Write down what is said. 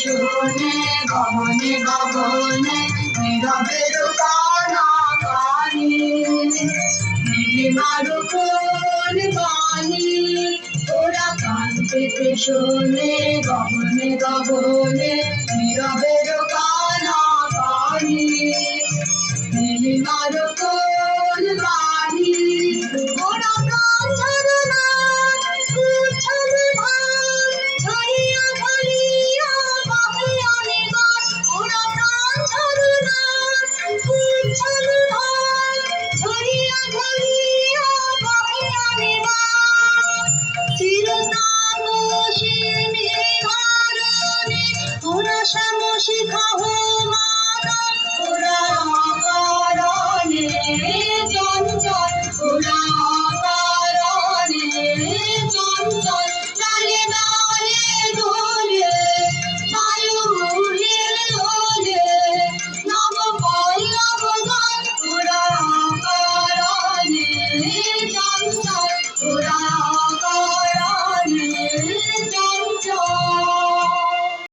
শোনে গগনে গগনে নীরবের কানা কানি নীলিমার কোন পানি ওরা কান শোনে গগনে গগনে নীরবের কানা কানি নীলিমার কোন বাণী চঞ্চল ওরা চঞ্চল।